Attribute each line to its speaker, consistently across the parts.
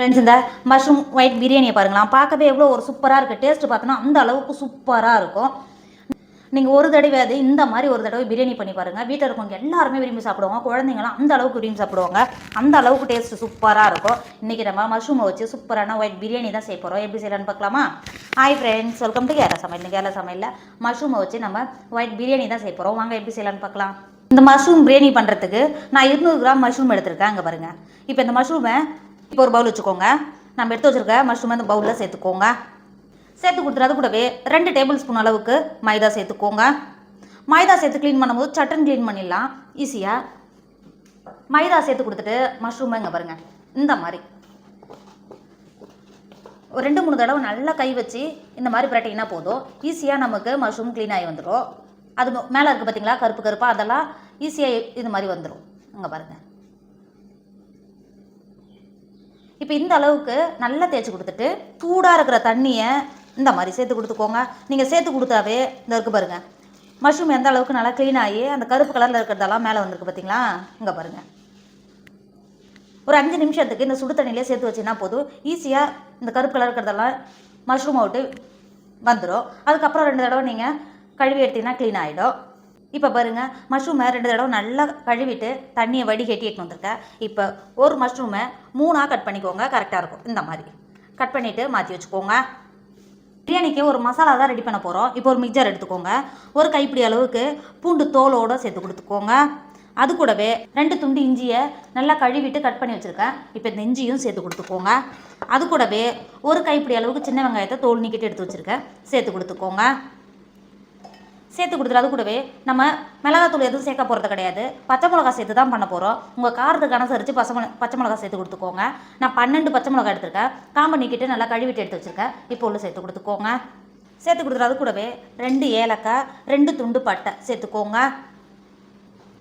Speaker 1: Friends இந்த mushroom white பிரியாணியை பாருங்களேன். பார்க்கவே எவ்வளோ ஒரு சூப்பராக இருக்குது டேஸ்ட் பார்த்தோன்னா அந்த அளவுக்கு சூப்பராக இருக்கும். நீங்கள் ஒரு தடவை அது இந்த மாதிரி ஒரு தடவை பிரியாணி பண்ணி பாருங்கள் வீட்டில் இருக்கவங்க எல்லாருமே விரும்பி சாப்பிடுவாங்க. குழந்தைங்களாம் அந்த அளவுக்கு விரும்பி சாப்பிடுவாங்க. அந்த அளவுக்கு டேஸ்ட் சூப்பராக இருக்கும். இன்றைக்கி நம்ம மஷ்ரூமை வச்சு சூப்பரான ஒயிட் பிரியாணி தான் செய்ய போகிறோம் எப்படி செய்யலான்னு பார்க்கலாமா? Hi friends welcome to Kerala சமையல். கேரளா சமையலில் மஷ்ரூமை வச்சு நம்ம ஒயிட் பிரியாணி தான் செய்ய போகிறோம் வாங்க எப்படி செய்யலான்னு பார்க்கலாம். இந்த மஷ்ரூம் பிரியாணி பண்ணுறதுக்கு நான் இருநூறு கிராம் மஷ்ரூம் எடுத்திருக்கேன். அங்கே பாருங்கள் இப்போ இந்த மஷ்ரூமை இப்போ ஒரு பவுல் வச்சுக்கோங்க. நம்ம எடுத்து வச்சுருக்க மஷ்ரூம் அந்த பவுலில் சேர்த்துக்கோங்க. சேர்த்து கொடுத்துறது கூடவே ரெண்டு டேபிள் ஸ்பூன் அளவுக்கு மைதா சேர்த்துக்கோங்க. மைதா சேர்த்து க்ளீன் பண்ணும்போது சட்டன் க்ளீன் பண்ணிடலாம். ஈஸியாக மைதா சேர்த்து கொடுத்துட்டு மஷ்ரூமை இங்கே பாருங்கள் இந்த மாதிரி. ஒரு ரெண்டு மூணு தடவை நல்லா கை வச்சு இந்த மாதிரி பிரட்டிங்கன்னா போதும். ஈஸியாக நமக்கு மஷ்ரூம் க்ளீன் ஆகி வந்துடும் அது மேலே இருக்குது பார்த்தீங்களா கருப்பு கருப்பாக அதெல்லாம் ஈஸியாக இது மாதிரி வந்துடும் அங்கே பாருங்கள் இப்போ இந்த அளவுக்கு நல்லா தேய்ச்சி கொடுத்துட்டு சூடாக இருக்கிற தண்ணியை இந்த மாதிரி சேர்த்து கொடுத்துக்கோங்க. நீங்கள் சேர்த்து கொடுத்தாவே இந்த இருக்கு பாருங்க. மஷ்ரூம் எந்த அளவுக்கு நல்லா க்ளீன் ஆகி அந்த கருப்பு கலரில் இருக்கிறதெல்லாம் மேலே வந்திருக்கு பார்த்தீங்களா இங்கே பாருங்கள் ஒரு அஞ்சு நிமிஷத்துக்கு இந்த சுடு தண்ணியிலே சேர்த்து வச்சுன்னா போதும். ஈஸியாக இந்த கருப்பு கலர் இருக்கிறதெல்லாம் மஷ்ரூம் அவுட்டு வந்துடும் அதுக்கப்புறம் ரெண்டு தடவை நீங்கள் கழுவி எடுத்தீங்கன்னா க்ளீன் ஆகிடும் இப்போ பாருங்கள் மஷ்ரூமை ரெண்டு தடவை நல்லா கழுவிட்டு தண்ணியை வடிகட்டி எடுத்து வந்திருக்கேன். இப்போ ஒரு மஷ்ரூமை மூணாக கட் பண்ணிக்கோங்க கரெக்டாக இருக்கும். இந்த மாதிரி. கட் பண்ணிவிட்டு மாற்றி வச்சுக்கோங்க. பிரியாணிக்கு ஒரு மசாலா தான் ரெடி பண்ண போகிறோம் இப்போ ஒரு மிக்சர் எடுத்துக்கோங்க. ஒரு கைப்பிடி அளவுக்கு பூண்டு தோலோடு சேர்த்து கொடுத்துக்கோங்க. அது கூடவே ரெண்டு துண்டு இஞ்சியை நல்லா கழுவிட்டு கட் பண்ணி வச்சுருக்கேன். இப்போ இந்த இஞ்சியும் சேர்த்து கொடுத்துக்கோங்க. அது கூடவே ஒரு கைப்பிடி அளவுக்கு சின்ன வெங்காயத்தை தோல் நீக்கிட்டு எடுத்து வச்சுருக்கேன். சேர்த்து கொடுத்துக்கோங்க. சேர்த்து கொடுத்துரு அது கூடவே நம்ம மிளகாத்தூள் எதுவும் சேர்க்க போகிறது கிடையாது. பச்சை மிளகா சேர்த்து தான் பண்ண போகிறோம் உங்கள் காரத்துக்கு அனுசரித்து பச்சை மிளகா பச்சை மிளகா சேர்த்து கொடுத்துக்கோங்க. நான் பன்னெண்டு பச்சை மிளகா எடுத்திருக்கேன். காம்பு நீக்கிட்டு நல்லா கழுவிட்டு எடுத்து வச்சுருக்கேன். இப்போ உள்ள சேர்த்து கொடுத்துக்கோங்க. சேர்த்து கொடுத்துரு அது கூடவே ரெண்டு ஏலக்காய் ரெண்டு துண்டு பட்டை சேர்த்துக்கோங்க.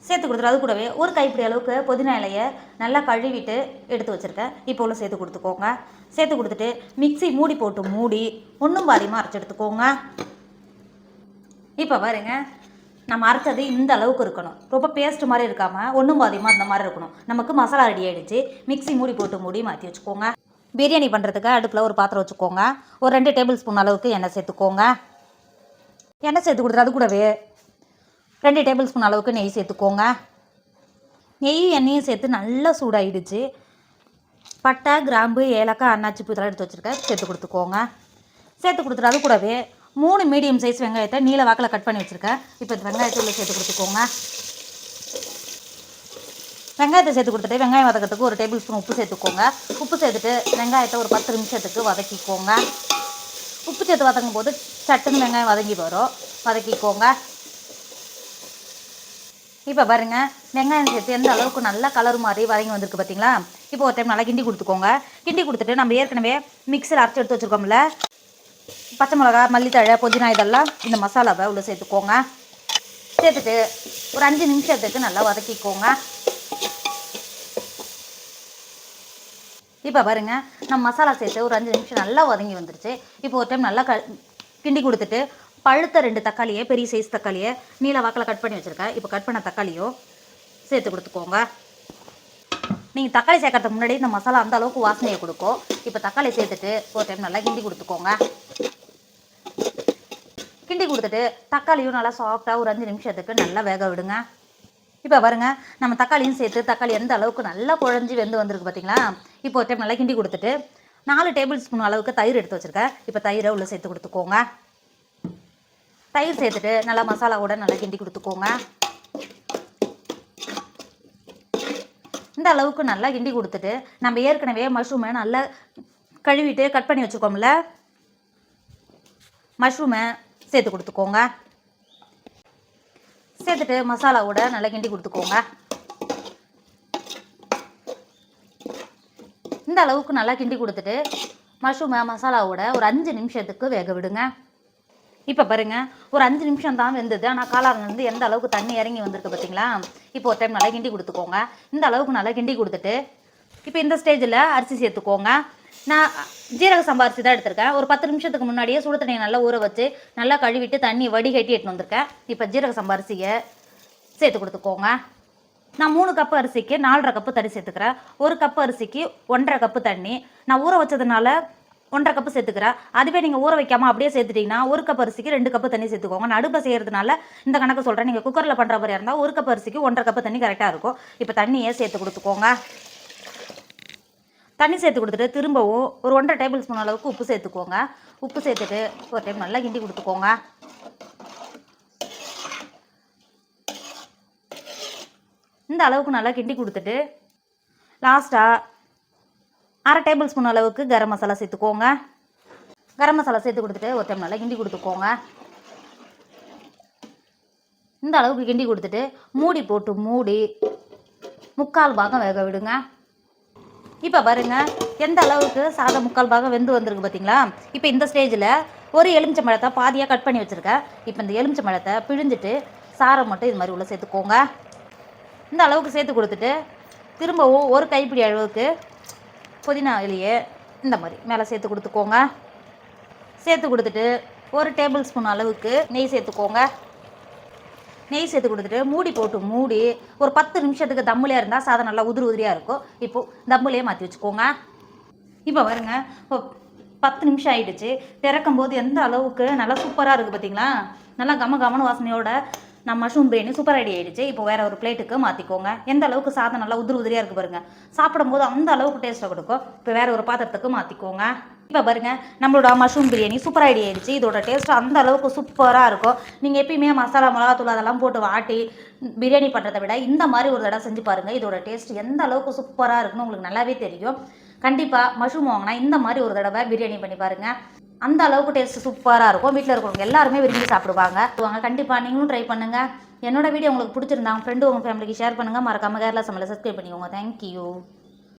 Speaker 1: சேர்த்து கொடுத்துரு அது கூடவே ஒரு கைப்பிடி அளவுக்கு புதினா இலையை நல்லா கழுவிட்டு எடுத்து வச்சுருக்கேன். இப்போ உள்ள சேர்த்து கொடுத்துக்கோங்க. சேர்த்து கொடுத்துட்டு மிக்சி மூடி போட்டு மூடி ஒன்றும் பாதியமாக அரைச்சி எடுத்துக்கோங்க. இப்போ பாருங்க நம்ம அரைச்சது இந்த அளவுக்கு இருக்கணும். ரொம்ப பேஸ்ட் மாதிரி இருக்காமல் ஒன்றும் பாதியமாக அந்த மாதிரி இருக்கணும். நமக்கு மசாலா ரெடி ஆகிடுச்சு மிக்ஸி மூடி போட்டு மூடி மாற்றி வச்சுக்கோங்க. பிரியாணி பண்ணுறதுக்கு அடுப்பில் ஒரு பாத்திரம் வச்சுக்கோங்க. ஒரு ரெண்டு டேபிள் ஸ்பூன் அளவுக்கு எண்ணெய் சேர்த்துக்கோங்க. எண்ணெய் சேர்த்து கொடுத்துட்டு அது கூடவே ரெண்டு டேபிள் ஸ்பூன் அளவுக்கு நெய் சேர்த்துக்கோங்க. நெய்யும் எண்ணெயும் சேர்த்து நல்லா சூடாகிடுச்சு பட்டை கிராம்பு ஏலக்காய் அன்னாச்சி பூ இதெல்லாம் எடுத்து வச்சுருக்கேன். சேர்த்து கொடுத்துக்கோங்க. சேர்த்து கொடுத்துட்டு அது கூடவே மூணு மீடியம் சைஸ் வெங்காயத்தை நீல வாக்கில் கட் பண்ணி வச்சுருக்கேன். இப்போ இந்த சேர்த்து கொடுத்துக்கோங்க. வெங்காயத்தை சேர்த்து கொடுத்துட்டு வெங்காயம் வதக்கிறதுக்கு ஒரு டேபிள் ஸ்பூன் உப்பு சேர்த்துக்கோங்க. உப்பு சேர்த்துட்டு வெங்காயத்தை ஒரு பத்து நிமிஷத்துக்கு வதக்கிக்கோங்க. உப்பு சேர்த்து வதங்கும் போது சட்டுன்னு வெங்காயம் வதங்கி வரும். வதக்கிக்கோங்க. இப்போ பாருங்கள் வெங்காயம் சேர்த்து எந்த அளவுக்கு நல்லா கலர் மாதிரி வதங்கி வந்திருக்கு பார்த்தீங்களா இப்போ ஒரு டைம் நல்லா கிண்டி கொடுத்துக்கோங்க. கிண்டி கொடுத்துட்டு நம்ம ஏற்கனவே மிக்சர் அரைச்சி எடுத்து வச்சுருக்கோம்ல பச்சை மிளகா மல்லித்தழை புதினா இதெல்லாம் இந்த மசாலாவை உள்ளே சேர்த்துக்கோங்க. சேர்த்துட்டு ஒரு அஞ்சு நிமிஷத்துக்கு நல்லா வதக்கிக்கோங்க. இப்போ பாருங்க நம்ம மசாலா சேர்த்து ஒரு அஞ்சு நிமிஷம் நல்லா வதங்கி வந்துருச்சு. இப்போ ஒரு டைம் நல்லா க கிண்டி கொடுத்துட்டு பழுத்த ரெண்டு தக்காளியை பெரிய சைஸ் தக்காளியை நீல வாக்கில் கட் பண்ணி வச்சுருக்கேன். இப்போ கட் பண்ண தக்காளியும் சேர்த்து கொடுத்துக்கோங்க. நீங்கள் தக்காளி சேர்க்கறதுக்கு முன்னாடி இந்த மசாலா அந்த அளவுக்கு வாசனையை கொடுக்கும். இப்போ தக்காளி சேர்த்துட்டு ஒரு டைம் நல்லா கிண்டி கொடுத்துக்கோங்க. கிண்டி கொடுத்துட்டு தக்காளியும் நல்லா சாஃப்டாக ஒரு அஞ்சு நிமிஷத்துக்கு நல்லா வேக விடுங்க. இப்போ பாருங்க நம்ம தக்காளியும் சேர்த்து தக்காளி எந்த அளவுக்கு நல்லா குழஞ்சி வெந்து வந்திருக்கு பார்த்தீங்களா இப்போ ஒரு டைம் நல்லா கிண்டி கொடுத்துட்டு நாலு டேபிள் ஸ்பூன் அளவுக்கு தயிர் எடுத்து வச்சுருக்கேன். இப்போ தயிரை உள்ளே சேர்த்து கொடுத்துக்கோங்க. தயிர் சேர்த்துட்டு நல்லா மசாலாவோட நல்லா கிண்டி கொடுத்துக்கோங்க. இந்த அளவுக்கு நல்லா கிண்டி கொடுத்துட்டு நம்ம ஏற்கனவே மஷ்ரூமை நல்லா கழுவிட்டு கட் பண்ணி வச்சுக்கோம்ல. மஷ்ரூமை சேர்த்து கொடுத்துக்கோங்க. சேர்த்துட்டு மசாலாவோட நல்லா கிண்டி கொடுத்துக்கோங்க. இந்த அளவுக்கு நல்லா கிண்டி கொடுத்துட்டு மஷ்ரூமை மசாலாவோட ஒரு அஞ்சு நிமிஷத்துக்கு வேக விடுங்க. இப்போ பாருங்க ஒரு அஞ்சு நிமிஷம் தான் வெந்தது. ஆனால் காளான் எந்த அளவுக்கு தண்ணி இறங்கி வந்திருக்கு பார்த்தீங்களா இப்போ ஒரு டைம் நல்லா கிண்டி கொடுத்துக்கோங்க. இந்த அளவுக்கு நல்லா கிண்டி கொடுத்துட்டு இப்போ இந்த ஸ்டேஜில் அரிசி சேர்த்துக்கோங்க. நான் ஜீரக சம்பா அரிசி தான் எடுத்திருக்கேன். ஒரு பத்து நிமிஷத்துக்கு முன்னாடியே சுடு தண்ணியை நல்லா ஊற வச்சு நல்லா கழுவிட்டு தண்ணி வடிகட்டி எடுத்துன்னு வந்திருக்கேன். இப்போ ஜீரக சம்பா அரிசியை சேர்த்து கொடுத்துக்கோங்க. நான் மூணு கப்பு அரிசிக்கு நாலரை கப்பு தண்ணி சேர்த்துக்கிறேன். ஒரு கப்பு அரிசிக்கு ஒன்றரை கப்பு தண்ணி. நான் ஊற வச்சதுனால ஒன்றரை கப்பு சேர்த்துக்கிறேன். அதுவே நீங்கள் ஊற வைக்காம அப்படியே சேர்த்துட்டிங்கன்னா ஒரு கப் அரிசிக்கு ரெண்டு கப்பு தண்ணி சேர்த்துக்கோங்க. நான் அடுப்பை செய்கிறதுனால இந்த கணக்கு சொல்கிறேன் நீங்கள் குக்கரில் பண்ணுற மாதிரி இருந்தால் ஒரு கப் அரிசிக்கு ஒன்றரை கப்பு தண்ணி கரெக்டாக இருக்கும். இப்போ தண்ணியே சேர்த்து கொடுத்துக்கோங்க. தண்ணி சேர்த்து கொடுத்துட்டு திரும்பவும் ஒரு ஒன்றரை டேபிள் ஸ்பூன் அளவுக்கு உப்பு சேர்த்துக்கோங்க. உப்பு சேர்த்துட்டு ஒரு டைம் நல்லா கிண்டி கொடுத்துக்கோங்க. இந்த அளவுக்கு நல்லா கிண்டி கொடுத்துட்டு லாஸ்ட்டாக அரை டேபிள் ஸ்பூன் அளவுக்கு கரம் மசாலா சேர்த்துக்கோங்க. கரம் மசாலா சேர்த்து கொடுத்துட்டு ஒரு டைம் நல்லா கிண்டி கொடுத்துக்கோங்க. இந்த அளவுக்கு கிண்டி கொடுத்துட்டு மூடி போட்டு மூடி முக்கால் பாகம் வேக விடுங்க. இப்போ பாருங்க எந்த அளவுக்கு சாதம் முக்கால் பாகம் வெந்து வந்திருக்கு பார்த்தீங்களா இப்போ இந்த ஸ்டேஜில் ஒரு எலுமிச்சை பழத்தை பாதியாக கட் பண்ணி வச்சுருக்கேன் இப்போ இந்த எலுமிச்சை பழத்தை பிழிஞ்சிட்டு சாரை மட்டும் இது மாதிரி உள்ள சேர்த்துக்கோங்க. இந்த அளவுக்கு சேர்த்து கொடுத்துட்டு திரும்பவும் ஒரு கைப்பிடி அளவுக்கு புதினா இலையே இந்த மாதிரி மேலே சேர்த்து கொடுத்துக்கோங்க. சேர்த்து கொடுத்துட்டு ஒரு டேபிள் ஸ்பூன் அளவுக்கு நெய் சேர்த்துக்கோங்க. நெய் சேர்த்து கொடுத்துட்டு மூடி போட்டு மூடி ஒரு பத்து நிமிஷத்துக்கு தம்முலையாக இருந்தால் சாதம் நல்லா உதிரி உதிரியாக இருக்கும். இப்போது தம்முலையே மாற்றி வச்சுக்கோங்க. இப்போ பாருங்க இப்போ பத்து நிமிஷம் ஆயிடுச்சு. திறக்கும் போது எந்த அளவுக்கு நல்லா சூப்பராக இருக்குது பார்த்தீங்களா நல்லா கம கமன வாசனையோட நம்ம மஷ்ரூம் பிரியாணி சூப்பர் ரெடி ஆயிடுச்சு. இப்போ வேறு ஒரு பிளேட்டுக்கு மாற்றிக்கோங்க எந்த அளவுக்கு சாதம் நல்லா உதிரி உதிரியாக இருக்குது பாருங்கள் சாப்பிடும்போது அந்த அளவுக்கு டேஸ்ட்டை கொடுக்கும். இப்போ வேற ஒரு பாத்திரத்துக்கு மாற்றிக்கோங்க இப்போ பாருங்கள் நம்மளோட மஷ்ரூம் பிரியாணி சூப்பர் ஐடி ஆயிடுச்சு. இதோட டேஸ்ட் அந்த அளவுக்கு சூப்பராக இருக்கும். நீங்கள் எப்பயுமே மசாலா மிளகாத்தூள் அதெல்லாம் போட்டு வாட்டி பிரியாணி பண்ணுறதை விட இந்த மாதிரி ஒரு தடவை செஞ்சு பாருங்கள் இதோட டேஸ்ட் எந்த அளவுக்கு சூப்பராக இருக்குன்னு உங்களுக்கு நல்லாவே தெரியும். கண்டிப்பாக மஷ்ரூம் வாங்கினா இந்த மாதிரி ஒரு தடவை பிரியாணி பண்ணி பாருங்கள் அந்த அளவுக்கு டேஸ்ட் சூப்பராக இருக்கும். வீட்டில் இருக்கிறவங்க எல்லாருமே விரும்பி சாப்பிடுவாங்க. கண்டிப்பாக நீங்களும் ட்ரை பண்ணுங்கள் என்னோட வீடியோ உங்களுக்கு பிடிச்சிருந்தா ஃப்ரெண்டு உங்கள் ஃபேமிலிக்கு ஷேர் பண்ணுங்கள் மறக்காமல் கேரளா சமையலை சப்ஸ்கிரைப் பண்ணிக்கோங்க. தேங்க்யூ